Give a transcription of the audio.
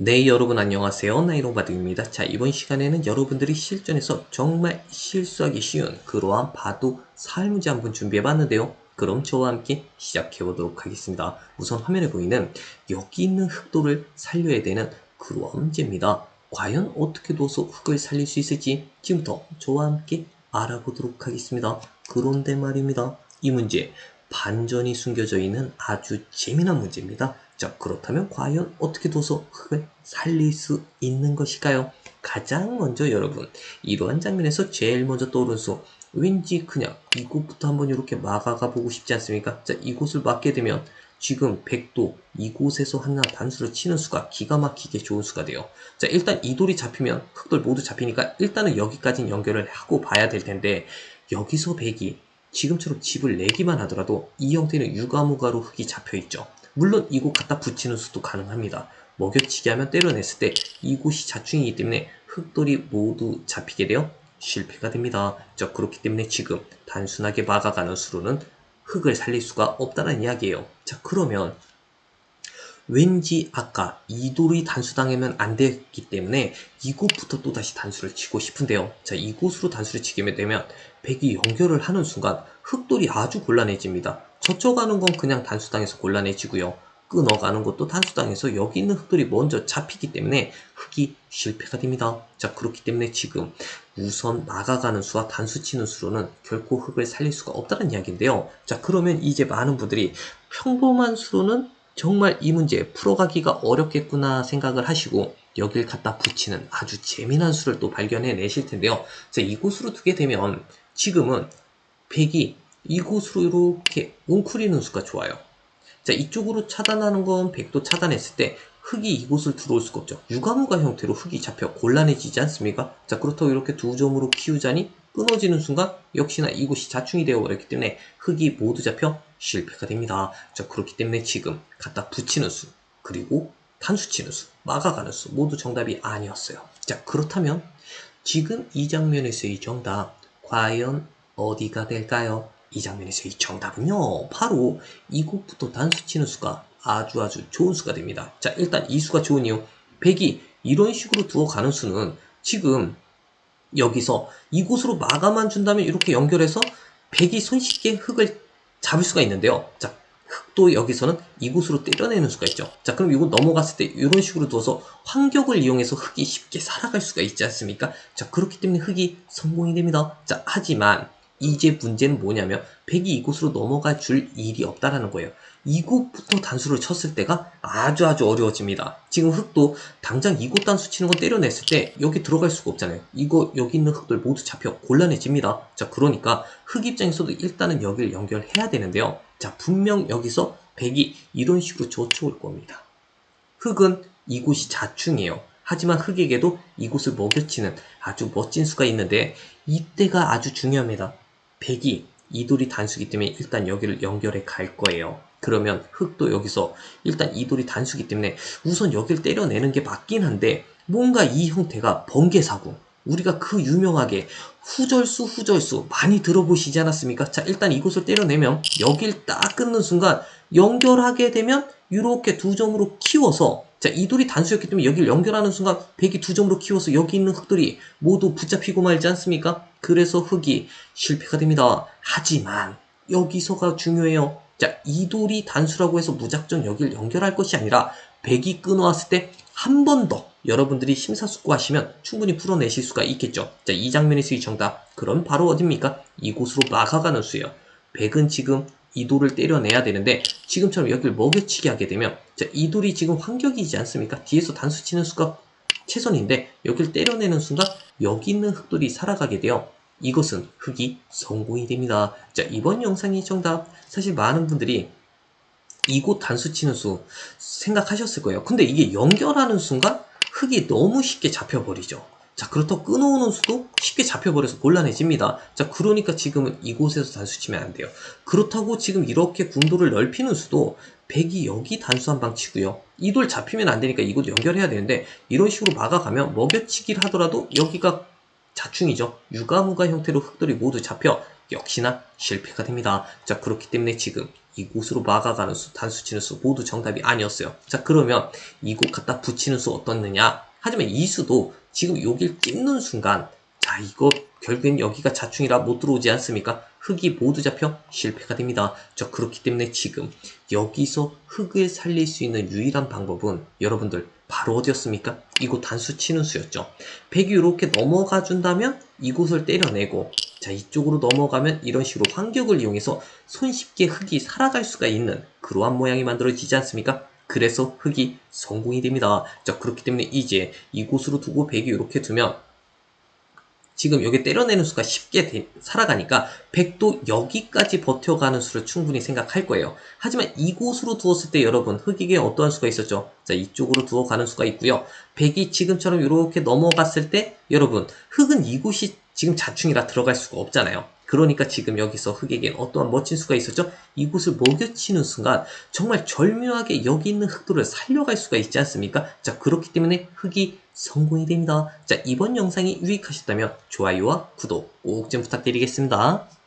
네, 여러분 안녕하세요. 나이로바둑입니다. 자, 이번 시간에는 여러분들이 실전에서 정말 실수하기 쉬운 그러한 바둑 살문제 한번 준비해봤는데요. 그럼 저와 함께 시작해보도록 하겠습니다. 우선 화면에 보이는 여기 있는 흑도를 살려야 되는 그러한 문제입니다. 과연 어떻게 둬서 흑을 살릴 수 있을지 지금부터 저와 함께 알아보도록 하겠습니다. 그런데 말입니다. 이 문제 반전이 숨겨져 있는 아주 재미난 문제입니다. 자, 그렇다면 과연 어떻게 둬서 흑을 살릴 수 있는 것일까요? 가장 먼저 여러분, 이러한 장면에서 제일 먼저 떠오르는 수, 왠지 그냥 이곳부터 한번 이렇게 막아가 보고 싶지 않습니까? 자, 이곳을 막게 되면 지금 100도 이곳에서 하나 단수를 치는 수가 기가 막히게 좋은 수가 돼요. 자, 일단 이 돌이 잡히면 흑돌 모두 잡히니까 일단은 여기까지는 연결을 하고 봐야 될 텐데 여기서 100이 지금처럼 집을 내기만 하더라도 이 형태는 유가무가로 흙이 잡혀있죠. 물론 이곳 갖다 붙이는 수도 가능합니다. 먹여치기 하면 때려냈을 때 이곳이 자충이기 때문에 흙돌이 모두 잡히게 되어 실패가 됩니다. 자, 그렇기 때문에 지금 단순하게 막아가는 수로는 흙을 살릴 수가 없다는 이야기예요. 자, 그러면 왠지 아까 이 돌이 단수당하면 안 됐기 때문에 이곳부터 또 다시 단수를 치고 싶은데요. 자, 이곳으로 단수를 치게 되면 백이 연결을 하는 순간 흑돌이 아주 곤란해집니다. 저쪽가는 건 그냥 단수당해서 곤란해지고요. 끊어가는 것도 단수당해서 여기 있는 흑돌이 먼저 잡히기 때문에 흑이 실패가 됩니다. 자 그렇기 때문에 지금 우선 나가가는 수와 단수 치는 수로는 결코 흑을 살릴 수가 없다는 이야기인데요. 자 그러면 이제 많은 분들이 평범한 수로는 정말 이 문제 풀어가기가 어렵겠구나 생각을 하시고 여길 갖다 붙이는 아주 재미난 수를 또 발견해 내실 텐데요. 자 이 곳으로 두게 되면 지금은 백이 이곳으로 이렇게 웅크리는 수가 좋아요. 자, 이쪽으로 차단하는 건 100도 차단했을 때 흙이 이곳을 들어올 수가 없죠. 유가무가 형태로 흙이 잡혀 곤란해지지 않습니까? 자, 그렇다고 이렇게 두 점으로 키우자니 끊어지는 순간 역시나 이곳이 자충이 되어 버렸기 때문에 흙이 모두 잡혀 실패가 됩니다. 자, 그렇기 때문에 지금 갖다 붙이는 수, 그리고 단수 치는 수, 막아가는 수 모두 정답이 아니었어요. 자, 그렇다면 지금 이 장면에서의 정답 과연 어디가 될까요? 이 장면에서의 정답은요 바로 이곳부터 단수 치는 수가 아주 아주 좋은 수가 됩니다. 자 일단 이 수가 좋은 이유 100이 이런 식으로 두어 가는 수는 지금 여기서 이곳으로 마감만 준다면 이렇게 연결해서 100이 손쉽게 흙을 잡을 수가 있는데요. 자 흙도 여기서는 이곳으로 때려내는 수가 있죠. 자 그럼 이곳 넘어갔을 때 이런 식으로 두어서 환격을 이용해서 흙이 쉽게 살아갈 수가 있지 않습니까? 자 그렇기 때문에 흙이 성공이 됩니다. 자 하지만 이제 문제는 뭐냐면 100이 이곳으로 넘어가 줄 일이 없다라는 거예요. 이곳부터 단수를 쳤을 때가 아주 아주 어려워집니다. 지금 흙도 당장 이곳 단수 치는 거 때려냈을 때 여기 들어갈 수가 없잖아요. 이거 여기 있는 흙들 모두 잡혀 곤란해집니다. 자 그러니까 흙 입장에서도 일단은 여기를 연결해야 되는데요. 자 분명 여기서 100이 이런 식으로 젖혀올 겁니다. 흙은 이곳이 자충이에요. 하지만 흙에게도 이곳을 먹여치는 아주 멋진 수가 있는데 이때가 아주 중요합니다. 100이 이돌이 단수기 때문에 일단 여기를 연결해 갈 거예요. 그러면 흙도 여기서 일단 이돌이 단수기 때문에 우선 여기를 때려내는 게 맞긴 한데 뭔가 이 형태가 번개사고 우리가 그 유명하게 후절수 후절수 많이 들어보시지 않았습니까? 자 일단 이곳을 때려내면 여길 딱 끊는 순간 연결하게 되면 이렇게 두 점으로 키워서 자, 이 돌이 단수였기 때문에 여기를 연결하는 순간 백이 두 점으로 키워서 여기 있는 흙들이 모두 붙잡히고 말지 않습니까? 그래서 흙이 실패가 됩니다. 하지만 여기서가 중요해요. 자, 이 돌이 단수라고 해서 무작정 여기를 연결할 것이 아니라 백이 끊어왔을 때 한 번 더 여러분들이 심사숙고하시면 충분히 풀어내실 수가 있겠죠. 자, 이 장면에서의 정답. 그럼 바로 어딥니까? 이곳으로 막아가는 수예요. 백은 지금 이 돌을 때려내야 되는데 지금처럼 여기를 먹여치기 하게 되면 자, 이 돌이 지금 환격이지 않습니까? 뒤에서 단수 치는 수가 최선인데 여기를 때려내는 순간 여기 있는 흙돌이 살아가게 되어 이것은 흙이 성공이 됩니다. 자 이번 영상이 정답 사실 많은 분들이 이곳 단수 치는 수 생각하셨을 거예요. 근데 이게 연결하는 순간 흙이 너무 쉽게 잡혀버리죠. 자 그렇다고 끊어오는 수도 쉽게 잡혀버려서 곤란해집니다. 자 그러니까 지금은 이곳에서 단수 치면 안 돼요. 그렇다고 지금 이렇게 궁도를 넓히는 수도 100이 여기 단수 한 방 치고요. 이 돌 잡히면 안 되니까 이곳 연결해야 되는데 이런 식으로 막아가면 먹여치기를 하더라도 여기가 자충이죠. 유가무가 형태로 흙들이 모두 잡혀 역시나 실패가 됩니다. 자 그렇기 때문에 지금 이곳으로 막아가는 수, 단수 치는 수 모두 정답이 아니었어요. 자 그러면 이곳 갖다 붙이는 수 어떻느냐? 하지만 이 수도 지금 여길 찝는 순간 자 이거 결국엔 여기가 자충이라 못 들어오지 않습니까? 흙이 모두 잡혀 실패가 됩니다. 자 그렇기 때문에 지금 여기서 흙을 살릴 수 있는 유일한 방법은 여러분들 바로 어디였습니까? 이곳 단수 치는 수였죠. 백이 이렇게 넘어가 준다면 이곳을 때려내고 자 이쪽으로 넘어가면 이런 식으로 환경을 이용해서 손쉽게 흙이 살아갈 수가 있는 그러한 모양이 만들어지지 않습니까? 그래서 흙이 성공이 됩니다. 자 그렇기 때문에 이제 이곳으로 두고 백이 이렇게 두면 지금 여기 때려내는 수가 쉽게 되, 살아가니까 100도 여기까지 버텨가는 수를 충분히 생각할 거예요. 하지만 이곳으로 두었을 때 여러분 흑에게 어떠한 수가 있었죠? 자 이쪽으로 두어가는 수가 있고요. 100이 지금처럼 이렇게 넘어갔을 때 여러분 흑은 이곳이 지금 자충이라 들어갈 수가 없잖아요. 그러니까 지금 여기서 흑에겐 어떠한 멋진 수가 있었죠? 이곳을 먹여치는 순간 정말 절묘하게 여기 있는 흑도를 살려갈 수가 있지 않습니까? 자 그렇기 때문에 흑이 성공이 됩니다. 자 이번 영상이 유익하셨다면 좋아요와 구독 꼭 좀 부탁드리겠습니다.